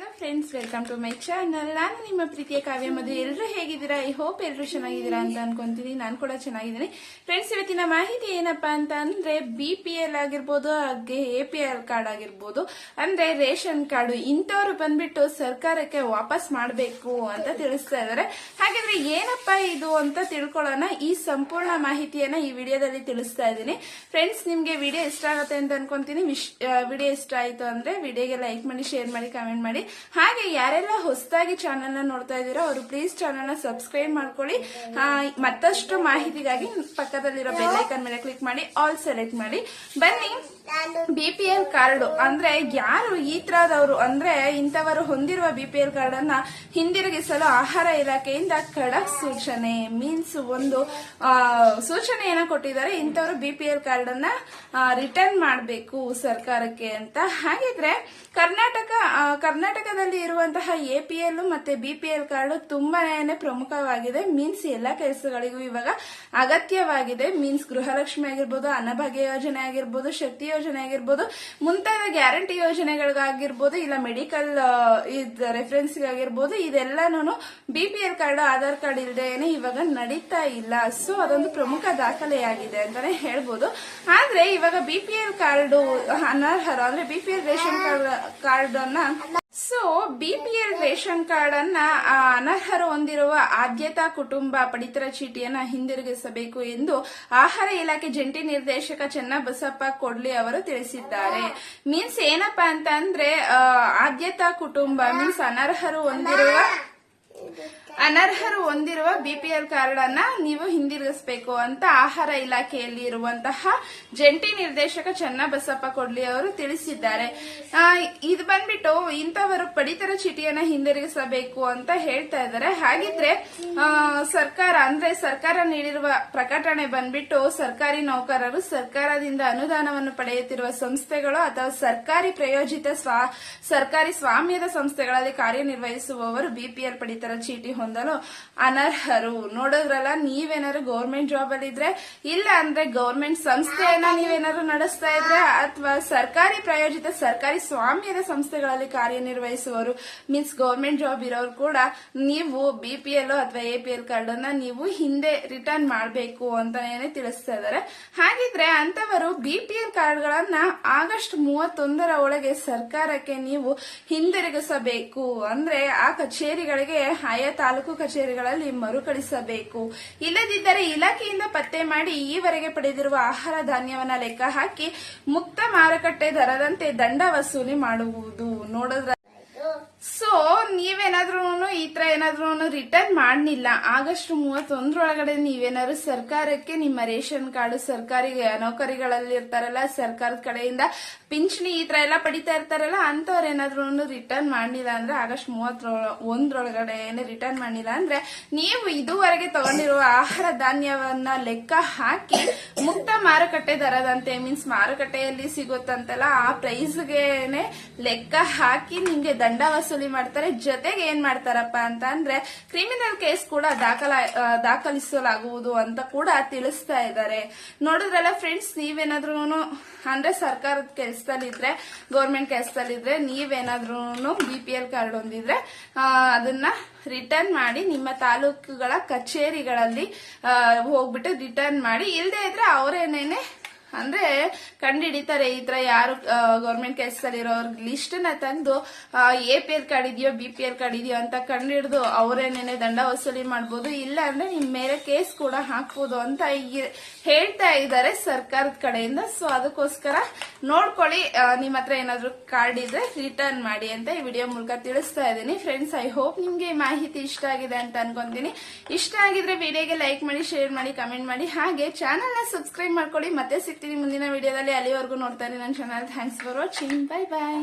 Hello friends welcome to my channel ನಾನು ನಿಮ್ಮ ಪ್ರೀತಿಯ ಕಾವ್ಯ ಮಧು ಎಲ್ಲರೂ ಹೇಗಿದ್ದೀರಾ? ಐ ಹೋಪ್ ಎಲ್ಲರೂ ಚೆನ್ನಾಗಿದ್ದೀರಾ ಅಂತ ಅನ್ಕೊಂತೀನಿ. ನಾನು ಕೂಡ ಚೆನ್ನಾಗಿದ್ದೀನಿ. ಫ್ರೆಂಡ್ಸ್ ಇವತ್ತಿನ ಮಾಹಿತಿ ಏನಪ್ಪಾ ಅಂತ ಅಂದ್ರೆ ಬಿ ಪಿ ಎಲ್ ಆಗಿರ್ಬೋದು, ಹಾಗೆ ಎ ಪಿ ಎಲ್ ಕಾರ್ಡ್ ಆಗಿರ್ಬೋದು. ಅಂದ್ರೆ ರೇಷನ್ ಕಾರ್ಡ್. ಇಂಥವ್ರು ಬಂದ್ಬಿಟ್ಟು ಸರ್ಕಾರಕ್ಕೆ ವಾಪಸ್ ಮಾಡಬೇಕು ಅಂತ ತಿಳಿಸ್ತಾ ಇದ್ದಾರೆ. ಹಾಗಾದ್ರೆ ಏನಪ್ಪಾ ಇದು ಅಂತ ತಿಳ್ಕೊಳ್ಳೋಣ. ಈ ಸಂಪೂರ್ಣ ಮಾಹಿತಿಯನ್ನ ಈ ವಿಡಿಯೋದಲ್ಲಿ ತಿಳಿಸ್ತಾ ಇದ್ದೀನಿ. ಫ್ರೆಂಡ್ಸ್ ನಿಮ್ಗೆ ವಿಡಿಯೋ ಇಷ್ಟ ಆಗುತ್ತೆ ಅಂತ ಅನ್ಕೊಂತೀನಿ. ವಿಡಿಯೋ ಇಷ್ಟ ಆಯ್ತು ಅಂದ್ರೆ ವಿಡಿಯೋಗೆ ಲೈಕ್ ಮಾಡಿ ಶೇರ್ ಮಾಡಿ ಕಮೆಂಟ್ ಮಾಡಿ. ಹಾಗೆ ಯಾರೆಲ್ಲ ಹೊಸದಾಗಿ ಚಾನೆಲ್ನ ನೋಡ್ತಾ ಇದ್ದೀರೋ ಅವರು ಪ್ಲೀಸ್ ಚಾನೆಲ್ನ ಸಬ್ಸ್ಕ್ರೈಬ್ ಮಾಡ್ಕೊಳ್ಳಿ. ಮತ್ತಷ್ಟು ಮಾಹಿತಿಗಾಗಿ ಪಕ್ಕದಲ್ಲಿರೋ ಬೆಲ್ಲೈಕನ್ ಮೇಲೆ ಕ್ಲಿಕ್ ಮಾಡಿ ಆಲ್ ಸೆಲೆಕ್ಟ್ ಮಾಡಿ. ಬನ್ನಿ. ಬಿ ಪಿ ಎಲ್ ಕಾರ್ಡ್ ಅಂದ್ರೆ ಯಾರು ಈ ತರದವರು ಅಂದ್ರೆ ಇಂಥವರು ಹೊಂದಿರುವ ಬಿ ಪಿ ಎಲ್ ಕಾರ್ಡ್ ಅನ್ನ ಹಿಂದಿರುಗಿಸಲು ಆಹಾರ ಇಲಾಖೆಯಿಂದ ಖಡಕ್ ಸೂಚನೆ ಮೀನ್ಸ್ ಒಂದು ಸೂಚನೆ ಏನ ಕೊಟ್ಟಿದ್ದಾರೆ. ಇಂಥವರು ಬಿ ಪಿ ಎಲ್ ಕಾರ್ಡ್ ಅನ್ನ ರಿಟರ್ನ್ ಮಾಡಬೇಕು ಸರ್ಕಾರಕ್ಕೆ ಅಂತ. ಹಾಗಿದ್ರೆ ಕರ್ನಾಟಕ ಕರ್ನಾಟಕದಲ್ಲಿ ಇರುವಂತಹ ಎ ಪಿ ಎಲ್ ಮತ್ತೆ ಬಿ ಪಿ ಎಲ್ ಕಾರ್ಡ್ ತುಂಬಾನೇ ಪ್ರಮುಖವಾಗಿದೆ. ಮೀನ್ಸ್ ಎಲ್ಲಾ ಕೆಲಸಗಳಿಗೂ ಇವಾಗ ಅಗತ್ಯವಾಗಿದೆ. ಮೀನ್ಸ್ ಗೃಹಲಕ್ಷ್ಮಿ ಆಗಿರ್ಬೋದು, ಅನ್ನಭಾಗ್ಯ ಯೋಜನೆ ಆಗಿರ್ಬೋದು, ಶಕ್ತಿ ಯೋಜನೆ ಆಗಿರ್ಬೋದು, ಮುಂತಾದ ಗ್ಯಾರಂಟಿ ಯೋಜನೆಗಳಿಗಾಗಿರ್ಬೋದು, ಇಲ್ಲ ಮೆಡಿಕಲ್ ರೆಫರೆನ್ಸ್ ಆಗಿರ್ಬೋದು ಇದೆಲ್ಲಾನು B P L card, Aadhaar card ಇಲ್ಲದೇನೆ ಇವಾಗ ನಡೀತಾ ಇಲ್ಲ. ಸೊ ಅದೊಂದು ಪ್ರಮುಖ ದಾಖಲೆಯಾಗಿದೆ ಅಂತಾನೆ ಹೇಳ್ಬೋದು. ಆದ್ರೆ ಇವಾಗ ಬಿ ಪಿ ಎಲ್ ಕಾರ್ಡ್ ಅನರ್ಹರು, ಅಂದ್ರೆ B P L ration card card ಅನ್ನ ಸೊ ಬಿಪಿಎಲ್ ರೇಷನ್ ಕಾರ್ಡ್ ಅನ್ನ ಅನರ್ಹರು ಹೊಂದಿರುವ ಆದ್ಯತಾ ಕುಟುಂಬ ಪಡಿತರ ಚೀಟಿಯನ್ನ ಹಿಂದಿರುಗಿಸಬೇಕು ಎಂದು ಆಹಾರ ಇಲಾಖೆ ಜಂಟಿ ನಿರ್ದೇಶಕ ಚೆನ್ನಬಸಪ್ಪ ಕೊಡ್ಲಿ ಅವರು ತಿಳಿಸಿದ್ದಾರೆ. ಮೀನ್ಸ್ ಏನಪ್ಪಾ ಅಂತ ಅಂದ್ರೆ ಆದ್ಯತಾ ಕುಟುಂಬ ಮೀನ್ಸ್ ಅನರ್ಹರು ಹೊಂದಿರುವ ಅನರ್ಹರು ಹೊಂದಿರುವ ಬಿಪಿಎಲ್ ಕಾರ್ಡ್ ಅನ್ನ ನೀವು ಹಿಂದಿರುಗಿಸಬೇಕು ಅಂತ ಆಹಾರ ಇಲಾಖೆಯಲ್ಲಿ ಇರುವಂತಹ ಜಂಟಿ ನಿರ್ದೇಶಕ ಚನ್ನಬಸಪ್ಪ ಕೊಡ್ಲಿ ಅವರು ತಿಳಿಸಿದ್ದಾರೆ. ಇದು ಬಂದ್ಬಿಟ್ಟು ಇಂಥವರು ಪಡಿತರ ಚೀಟಿಯನ್ನ ಹಿಂದಿರುಗಿಸಬೇಕು ಅಂತ ಹೇಳ್ತಾ ಇದ್ದಾರೆ. ಹಾಗಿದ್ರೆ ಸರ್ಕಾರ ಅಂದ್ರೆ ಸರ್ಕಾರ ನೀಡಿರುವ ಪ್ರಕಟಣೆ ಬಂದ್ಬಿಟ್ಟು ಸರ್ಕಾರಿ ನೌಕರರು ಸರ್ಕಾರದಿಂದ ಅನುದಾನವನ್ನು ಪಡೆಯುತ್ತಿರುವ ಸಂಸ್ಥೆಗಳು ಅಥವಾ ಸರ್ಕಾರಿ ಪ್ರಯೋಜಿತ ಸ್ವಾ, ಸರ್ಕಾರಿ ಸ್ವಾಮ್ಯದ ಸಂಸ್ಥೆಗಳಲ್ಲಿ ಕಾರ್ಯನಿರ್ವಹಿಸುವವರು ಬಿಪಿಎಲ್ ಪಡಿತರ ಚೀಟಿ ಹೊಂದಲು ಅನರ್ಹರು. ನೋಡೋದ್ರಲ್ಲ ನೀವೇನಾದ್ರು ಗೌರ್ಮೆಂಟ್ ಜಾಬ್ ಅಲ್ಲಿ ಇದ್ರೆ, ಇಲ್ಲ ಅಂದ್ರೆ ಗೌರ್ಮೆಂಟ್ ಸಂಸ್ಥೆಯನ್ನ ನೀವೇನಾದ್ರು ನಡೆಸ್ತಾ ಇದ್ರೆ, ಅಥವಾ ಸರ್ಕಾರಿ ಪ್ರಾಯೋಜಿತ ಸರ್ಕಾರಿ ಸ್ವಾಮ್ಯದ ಸಂಸ್ಥೆಗಳಲ್ಲಿ ಕಾರ್ಯನಿರ್ವಹಿಸುವವರು ಮೀನ್ಸ್ ಗೌರ್ಮೆಂಟ್ ಜಾಬ್ ಇರೋರು ಕೂಡ ನೀವು ಬಿ ಪಿ ಎಲ್ ಅಥವಾ ಎ ಎಪಿಎಲ್ ಕಾರ್ಡ್ ಅನ್ನ ನೀವು ಹಿಂದೆ ರಿಟರ್ನ್ ಮಾಡಬೇಕು ಅಂತಾನೆ ತಿಳಿಸ್ತಾ ಇದ್ದಾರೆ. ಹಾಗಿದ್ರೆ ಅಂತವರು ಕಾರ್ಡ್ಗಳನ್ನ ಆಗಸ್ಟ್ ಮೂವತ್ತೊಂದರ ಒಳಗೆ ಸರ್ಕಾರಕ್ಕೆ ನೀವು ಹಿಂದಿರುಗಿಸಬೇಕು. ಅಂದ್ರೆ ಆ ಕಚೇರಿಗಳಿಗೆ, ಆಯಾ ತಾಲೂಕು ಕಚೇರಿಗಳಲ್ಲಿ ಮರುಕಳಿಸಬೇಕು. ಇಲ್ಲದಿದ್ದರೆ ಇಲಾಖೆಯಿಂದ ಪತ್ತೆ ಮಾಡಿ ಈವರೆಗೆ ಪಡೆದಿರುವ ಆಹಾರ ಧಾನ್ಯವನ್ನ ಲೆಕ್ಕ ಹಾಕಿ ಮುಕ್ತ ಮಾರುಕಟ್ಟೆ ದರದಂತೆ ದಂಡ ವಸೂಲಿ ಮಾಡುವುದು. ನೋಡಿದ್ರ ಸೊ ನೀವೇನಾದ್ರೂ ಈ ತರ ಏನಾದ್ರೂ ರಿಟರ್ನ್ ಮಾಡಲಿಲ್ಲ ಆಗಸ್ಟ್ ಮೂವತ್ತೊಂದರೊಳಗಡೆ ನೀವೇನಾದ್ರು ಸರ್ಕಾರಕ್ಕೆ ನಿಮ್ಮ ರೇಷನ್ ಕಾರ್ಡ್, ಸರ್ಕಾರಿ ನೌಕರಿಗಳಲ್ಲಿ ಇರ್ತಾರಲ್ಲ, ಸರ್ಕಾರದ ಕಡೆಯಿಂದ ಪಿಂಚಣಿ ಈ ತರ ಎಲ್ಲ ಪಡಿತಾ ಇರ್ತಾರಲ್ಲ ಅಂತವ್ರು ಏನಾದ್ರೂ ರಿಟರ್ನ್ ಮಾಡಲಿಲ್ಲ ಅಂದ್ರೆ ಆಗಸ್ಟ್ ಮೂವತ್ತರ ಒಂದ್ರೊಳಗಡೆ ರಿಟರ್ನ್ ಮಾಡಿಲ್ಲ ಅಂದ್ರೆ ನೀವು ಇದುವರೆಗೆ ತಗೊಂಡಿರುವ ಆಹಾರ ಧಾನ್ಯವನ್ನ ಲೆಕ್ಕ ಹಾಕಿ ಮುಕ್ತ ಮಾರುಕಟ್ಟೆ ದರದಂತೆ ಮೀನ್ಸ್ ಮಾರುಕಟ್ಟೆಯಲ್ಲಿ ಸಿಗುತ್ತಂತಲ್ಲ ಆ ಪ್ರೈಸ್ಗೆನೆ ಲೆಕ್ಕ ಹಾಕಿ ನಿಮ್ಗೆ ದಂಡ ವಸೂಲಿ ಮಾಡ್ತಾರೆ. ಜೊತೆಗೆ ಏನ್ ಮಾಡ್ತಾರಪ್ಪ ಅಂತ ಅಂದ್ರೆ ಕ್ರಿಮಿನಲ್ ಕೇಸ್ ಕೂಡ ದಾಖಲ ದಾಖಲಿಸಲಾಗುವುದು ಅಂತ ಕೂಡ ತಿಳಿಸ್ತಾ ಇದ್ದಾರೆ. ನೋಡಿದ್ರಲ್ಲ ಫ್ರೆಂಡ್ಸ್ ನೀವೇನಾದ್ರೂ ಅಂದ್ರೆ ಸರ್ಕಾರದ ಕೆಲಸದಲ್ಲಿದ್ರೆ ಗೌರ್ಮೆಂಟ್ ಕೆಲಸದಲ್ಲಿದ್ರೆ ನೀವೇನಾದ್ರೂ ಬಿ ಪಿ ಎಲ್ ಕಾರ್ಡ್ ಹೊಂದಿದ್ರೆ ಅದನ್ನ ರಿಟರ್ನ್ ಮಾಡಿ ನಿಮ್ಮ ತಾಲೂಕುಗಳ ಕಚೇರಿಗಳಲ್ಲಿ ಹೋಗ್ಬಿಟ್ಟು ರಿಟರ್ನ್ ಮಾಡಿ. ಇಲ್ಲದೆ ಇದ್ರೆ ಅವರೇನೇನೆ ಅಂದ್ರೆ ಕಂಡಿಡಿತಾರೆ ಈ ತರ ಯಾರು ಗೌರ್ಮೆಂಟ್ ಕೆಲಸದಲ್ಲಿರೋರ್ ಲಿಸ್ಟ್ನ ತಂದು ಎ ಪಿ ಎಲ್ ಕಾರ್ಡ್ ಇದೆಯೋ ಬಿ ಪಿ ಎಲ್ ಕಾರ್ಡ್ ಇದೆಯೋ ಅಂತ ಕಂಡಿಡಿದು ಅವರೇನೇನೆ ದಂಡ ವಸೂಲಿ ಮಾಡ್ಬೋದು. ಇಲ್ಲ ಅಂದ್ರೆ ನಿಮ್ ಮೇಲೆ ಕೇಸ್ ಕೂಡ ಹಾಕ್ಬೋದು ಅಂತ ಹೇಳ್ತಾ ಇದ್ದಾರೆ ಸರ್ಕಾರದ ಕಡೆಯಿಂದ. ಸೊ ಅದಕ್ಕೋಸ್ಕರ ನೋಡ್ಕೊಳ್ಳಿ ನಿಮ್ಮ ನಿಮ್ ಹತ್ರ ಏನಾದ್ರು ಕಾರ್ಡ್ ಇದ್ರೆ ರಿಟರ್ನ್ ಮಾಡಿ ಅಂತ ಈ ವಿಡಿಯೋ ಮೂಲಕ ತಿಳಿಸ್ತಾ ಇದ್ದೀನಿ. ಫ್ರೆಂಡ್ಸ್ ಐ ಹೋಪ್ ನಿಮ್ಗೆ ಮಾಹಿತಿ ಇಷ್ಟ ಆಗಿದೆ ಅಂತ ಅನ್ಕೊಂತೀನಿ. ಇಷ್ಟ ಆಗಿದ್ರೆ ವಿಡಿಯೋಗೆ ಲೈಕ್ ಮಾಡಿ ಶೇರ್ ಮಾಡಿ ಕಮೆಂಟ್ ಮಾಡಿ. ಹಾಗೆ ಚಾನಲ್ನ ಸಬ್ಸ್ಕ್ರೈಬ್ ಮಾಡ್ಕೊಳ್ಳಿ. ಮತ್ತೆ ಸಿಗ್ತೀನಿ ಮುಂದಿನ ವಿಡಿಯೋದಲ್ಲಿ ಅಲ್ಲಿವರೆಗೂ ನೋಡ್ತಾ ಇರಿ ನನ್ನ channel thanks for watching bye bye